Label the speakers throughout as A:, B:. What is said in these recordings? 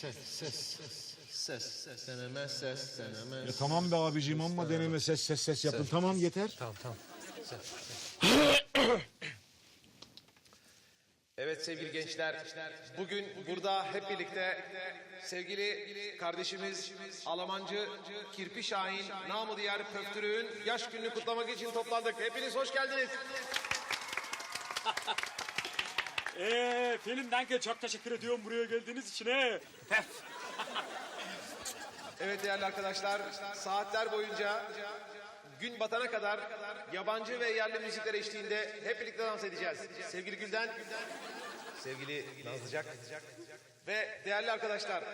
A: Ses, ses, ses, ses, ses, deneme, ses, deneme.
B: Ya tamam be abiciğim amma deneme ses ses ses yapın. Tamam yeter.
A: Tamam, tamam. Ses, ses. Evet sevgili gençler, bugün burada hep birlikte sevgili kardeşimiz Alamancı Kirpi Şahin, namı diğer Pöftürüğün yaş gününü kutlamak için toplandık. Hepiniz hoş geldiniz.
C: Ee, Pelin Danke çok teşekkür ediyorum buraya geldiğiniz için. He.
A: Evet değerli arkadaşlar, saatler boyunca gün batana kadar yabancı ve yerli müzikler eşliğinde hep birlikte dans edeceğiz. Sevgili Gülden, sevgili Nazlıcak ve değerli arkadaşlar,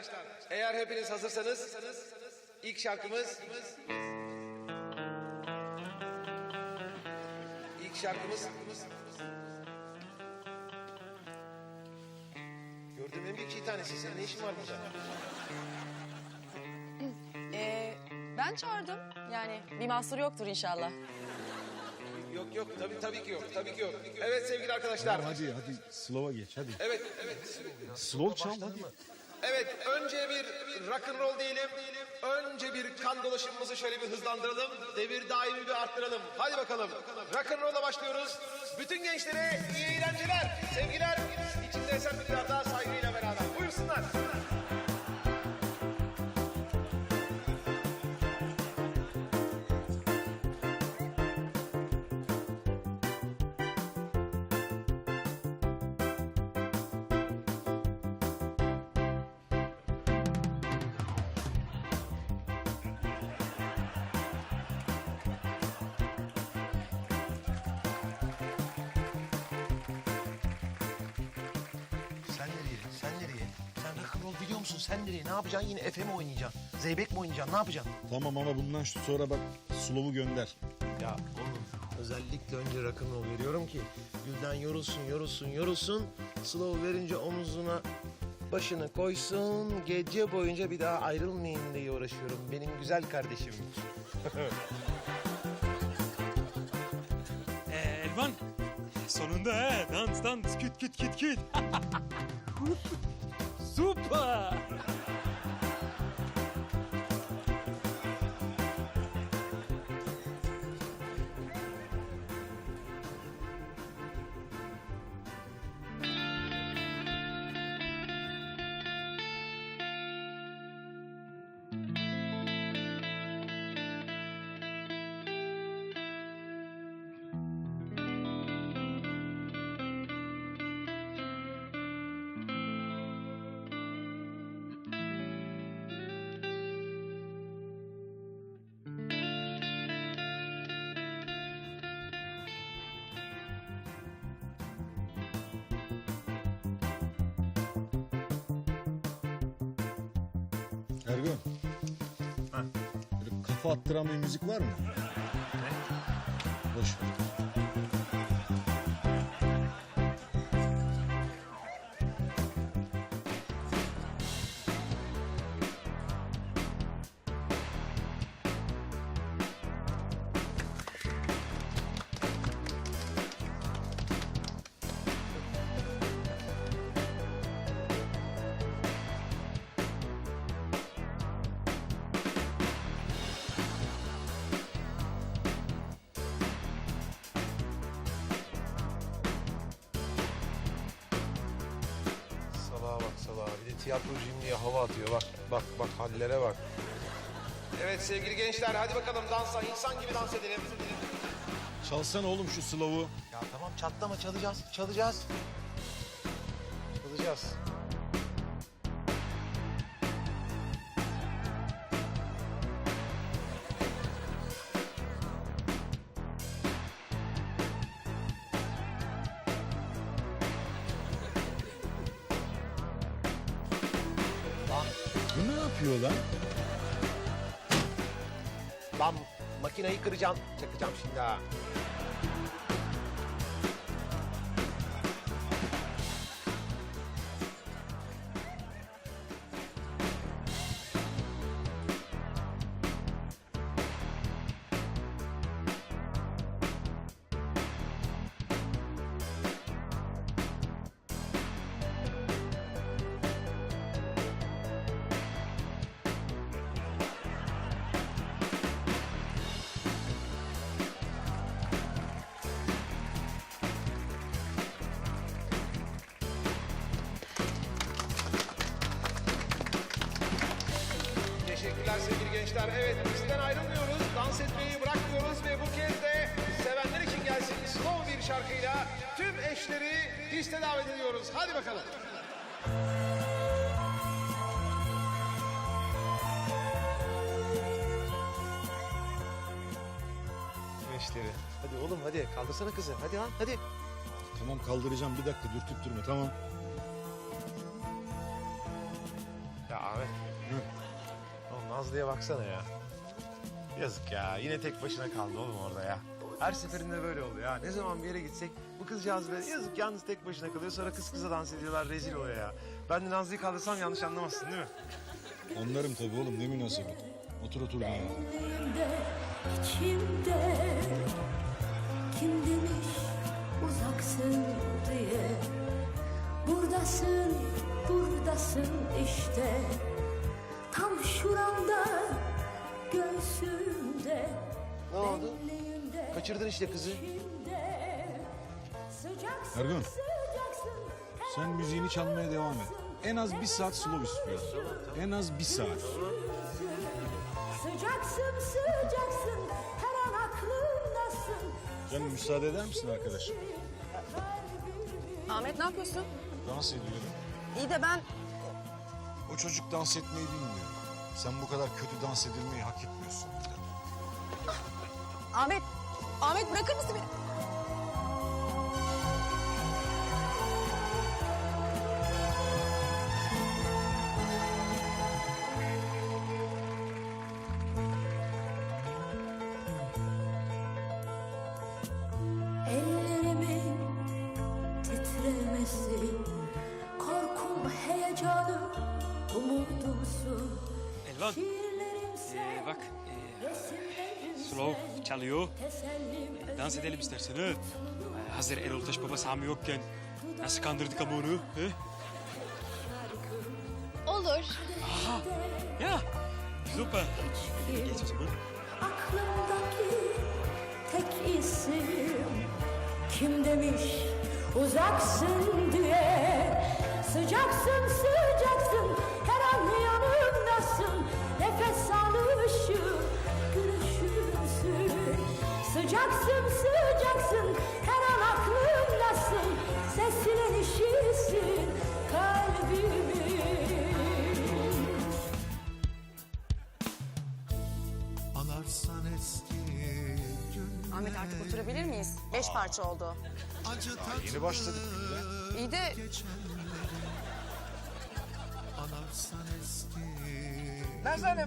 A: eğer hepiniz hazırsanız ilk şarkımız ilk şarkımız Gördüğüm en büyük şey tanesi. Senin ne işin var burada?
D: Ee, ben çağırdım. Yani bir mahsur yoktur inşallah.
A: Yok yok tabii tabii ki yok tabii ki yok. Evet sevgili arkadaşlar.
B: Hadi hadi slow'a geç hadi.
A: Evet evet.
B: Slow çal hadi.
A: Evet önce bir rock and roll diyelim. Önce bir kan dolaşımımızı şöyle bir hızlandıralım. Devir daimi bir arttıralım. Hadi bakalım. Rock and roll'a başlıyoruz. Bütün gençlere iyi eğlenceler. Sevgiler. İçinde esen miktarda saygıyla
E: Rock'n'roll biliyor musun? Sen nereye? Ne yapacaksın? Yine Efe mi oynayacaksın? Zeybek mi oynayacaksın? Ne yapacaksın?
B: Tamam ama bundan şu sonra bak slow'u gönder.
E: Ya oğlum özellikle önce rock'n'roll veriyorum ki Gülden yorulsun, yorulsun, yorulsun. Slow verince omuzuna başını koysun. Gece boyunca bir daha ayrılmayın diye uğraşıyorum. Benim güzel kardeşim.
C: Ee, Elvan. Sonunda he. Dans dans. Küt küt küt küt. Süper.
B: Ergun. Böyle kafa attıran bir müzik var mı? Ne? Boş ver.
E: Tiyatrocuyum diye hava atıyor. Bak bak bak hallere bak.
A: Evet sevgili gençler hadi bakalım dansa insan gibi dans edelim.
B: Çalsana oğlum şu slow'u.
E: Ya tamam çatlama çalacağız. Çalacağız. Çalacağız.
B: Bu ne yapıyor lan?
E: Lan makineyi kıracağım. Çakacağım şimdi ha.
A: Sevgili gençler. Evet bizden ayrılmıyoruz. Dans etmeyi bırakmıyoruz ve bu kez de sevenler için gelsin slow bir şarkıyla tüm eşleri piste davet ediyoruz. Hadi bakalım.
E: Eşleri. Hadi oğlum hadi kaldırsana kızı. Hadi ha hadi.
B: Tamam kaldıracağım bir dakika dürtüp durma tamam.
E: Nazlı'ya baksana ya. Yazık ya. Yine tek başına kaldı oğlum orada ya. Her seferinde böyle oluyor ya. Ne zaman bir yere gitsek bu kızcağız böyle yazık yalnız tek başına kalıyor. Sonra kız kıza dans ediyorlar rezil oluyor ya. Ben de Nazlı'yı kaldırsam yanlış anlamazsın değil mi?
B: Onlarım tabii oğlum ne münasebet. Otur otur ya.
F: İçimde Kim demiş uzaksın diye Buradasın, buradasın işte göğsümde
E: Ne oldu? Kaçırdın işte kızı.
B: Ergun, Sen müziğini çalmaya devam et. En az bir saat slow istiyorum. En az bir saat.
F: Sıcaksın, sıcaksın her an aklımdasın
B: Canım müsaade eder misin arkadaşım?
D: Ahmet ne yapıyorsun?
B: Dans ediyorum.
D: İyi de ben...
B: O çocuk dans etmeyi bilmiyor. Sen bu kadar kötü dans edilmeyi hak etmiyorsun.
D: Ahmet, Ahmet bırakır mısın beni?
F: Titremesi Korkum, heyecanım, umudumsun Şiirlerimse,
C: ee, bak
F: resimlerimse
C: slow çalıyor.
F: Tesellim
C: Dans edelim istersen ha. Ee, Hazır Erol Taş Baba Sami yokken nasıl kandırdık ama onu? He?
G: Olur.
C: Ya, süper. Geç o zaman.
F: Aklımdaki tek isim Kim demiş uzaksın diye Sıcaksın sıcaksın her an yanımdasın Nefes alışım gülüşümsün Sıcaksın sıcaksın her an aklımdasın Sesinin işisin kalbimin
H: Anarsan eski gün
D: Ahmet artık oturabilir miyiz? Beş parça oldu.
H: acı tatlı
B: Yeni başladık bile.
D: İyi de
H: Anarsan eski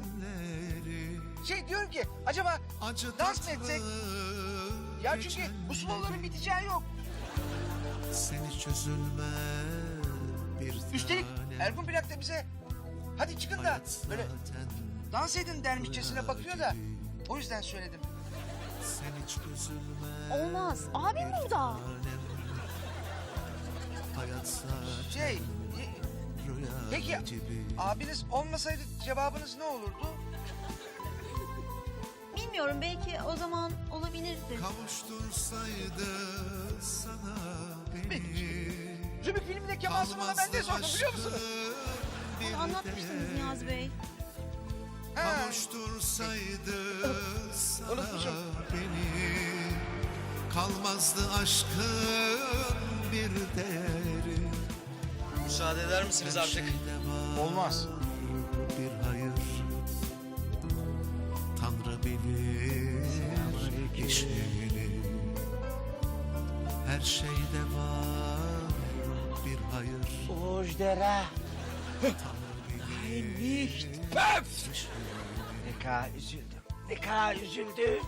H: günleri
I: Şey diyorum ki acaba
H: Acı
I: dans mı etsek? Ya çünkü bu slowların biteceği yok.
H: Seni çözülmez bir
I: Üstelik. Ergun Plak da bize hadi çıkın da böyle dans edin dermişçesine bakıyor da o yüzden söyledim.
H: Sen hiç üzülme
G: Olmaz. Abim burada.
H: Hayat zaten
I: Şey peki
H: gibi
I: abiniz olmasaydı cevabınız ne olurdu?
G: Bilmiyorum belki o zaman olabilirdi.
H: Kavuştursaydı sana beni
I: Zümrüt filminde Kemal Sunal'a ben de sordum biliyor musunuz?
G: Onu anlatmıştınız Niyazi Bey.
H: Kavuştursaydı sana
I: Unutmuşum.
H: beni Kalmazdı aşkın bir değeri
J: Müsaade eder misiniz artık?
B: Olmaz.
H: bir hayır Tanrı bilir işini Her şeyde var bir hayır
I: Ojdera.
H: Tanrı bilir
I: Ne kadar üzüldüm. Ne kadar üzüldüm.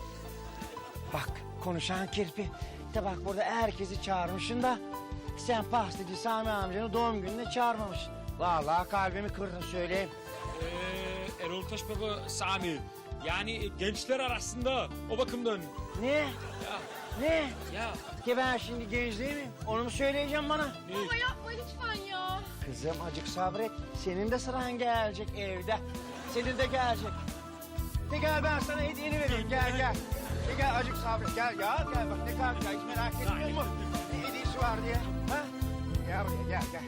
I: Bak konuşan kirpi. De bak burada herkesi çağırmışsın da sen pastacı Sami amcanın doğum gününe çağırmamışsın. Vallahi kalbimi kırdın söyleyeyim.
C: Ee, Erol Taş Baba Sami. Yani gençler arasında o bakımdan.
I: Ne?
C: Ya,
I: Ne?
C: ya.
I: Ki ben şimdi gençliği mi? Onu mu söyleyeceğim bana?
G: Baba yapma lütfen ya.
I: Kızım acık sabret. Senin de sıran gelecek evde. Senin de gelecek. De gel ben sana hediyeni vereyim. Gel gel. De gel acık sabret. Gel ya gel bak ne kadar güzel. Hiç merak etmiyor musun? Var diye. Ha? Gel buraya gel gel.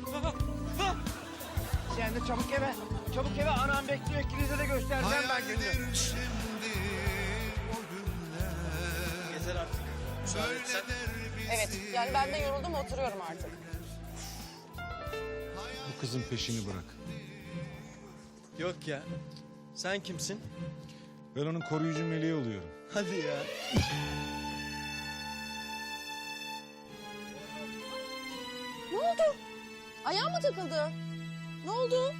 I: Sen de çabuk eve. Çabuk eve anam bekliyor. İkinize de göstereceğim ben gününü.
H: Hayaldir şimdi o günler
J: Yeter artık. Müsaade etsen.
D: Evet yani ben de yoruldum oturuyorum artık.
B: Bu kızın peşini bırak.
J: Yok ya. Sen kimsin?
B: Ben onun koruyucu meleği oluyorum.
J: Hadi ya.
D: Oldu? Ayağım mı takıldı? Ne oldu?